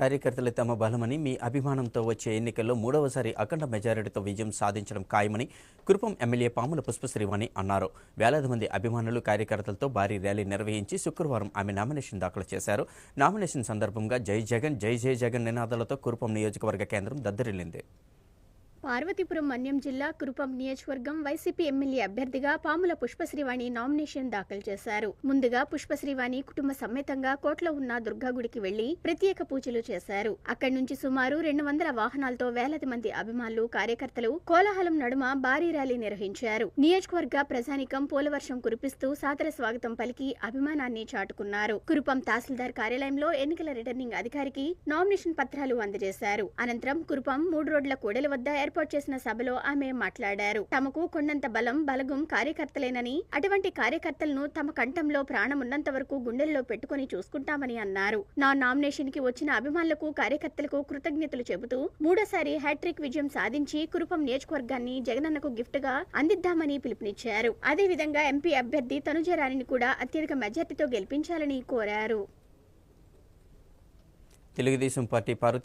కార్యకర్తలు తమ బలమని మీ అభిమానంతో వచ్చే ఎన్నికల్లో మూడవసారి అఖండ మెజారిటీతో విజయం సాధించడం ఖాయమని కురుపం ఎమ్మెల్యే పాముల పుష్పశ్రీవాణి అన్నారు. వేలాది మంది అభిమానులు కార్యకర్తలతో భారీ ర్యాలీ నిర్వహించి శుక్రవారం ఆమె నామినేషన్ దాఖలు చేశారు. నామినేషన్ సందర్భంగా జై జగన్ జై జై జగన్ నినాదాలతో కురుపం నియోజకవర్గ కేంద్రం దద్దరిల్లింది. పార్వతీపురం మన్యం జిల్లా కురుపం నియోజకవర్గం వైసీపీ ఎమ్మెల్యే అభ్యర్థిగా పాముల పుష్పశ్రీవాణి నామినేషన్ దాఖలు చేశారు. ముందుగా పుష్పశ్రీవాణి కుటుంబ సమేతంగా కోట్లో ఉన్న దుర్గా గుడికి వెళ్ళి ప్రత్యేక పూజలు చేశారు. అక్కడి నుంచి సుమారు రెండు వందల వాహనాలతో వేలాది మంది అభిమానులు కార్యకర్తలు కోలాహలం నడుమ భారీ ర్యాలీ నిర్వహించారు. నియోజకవర్గ ప్రజానికం పోలవర్షం కురిపిస్తూ సాదర స్వాగతం పలికి అభిమానాన్ని చాటుకున్నారు. కురుపం తహసీల్దార్ కార్యాలయంలో ఎన్నికల రిటర్నింగ్ అధికారికి నామినేషన్ పత్రాలు అందజేశారు. అనంతరం కురుపం మూడు రోడ్ల కూడలి వద్ద ఏర్పాటు చేసిన సభలో ఆమె మాట్లాడారు. తమకు కొన్నంత బలం బలగం కార్యకర్తలేనని అటువంటి కార్యకర్తలను తమ కంఠంలో ప్రాణమున్నంత వరకు గుండెల్లో పెట్టుకుని చూసుకుంటామని అన్నారు. నా నామినేషన్కి వచ్చిన అభిమానులకు కార్యకర్తలకు కృతజ్ఞతలు చెబుతూ మూడోసారి హ్యాట్రిక్ విజయం సాధించి కురుపం నియోజకవర్గాన్ని జగనన్నకు గిఫ్ట్గా అందిద్దామని పిలుపునిచ్చారు. అదేవిధంగా ఎంపీ అభ్యర్థి తనుజరాణిని కూడా అత్యధిక మెజార్టీతో గెలిపించాలని కోరారు. తెలుగుదేశం పార్టీ పార్వతి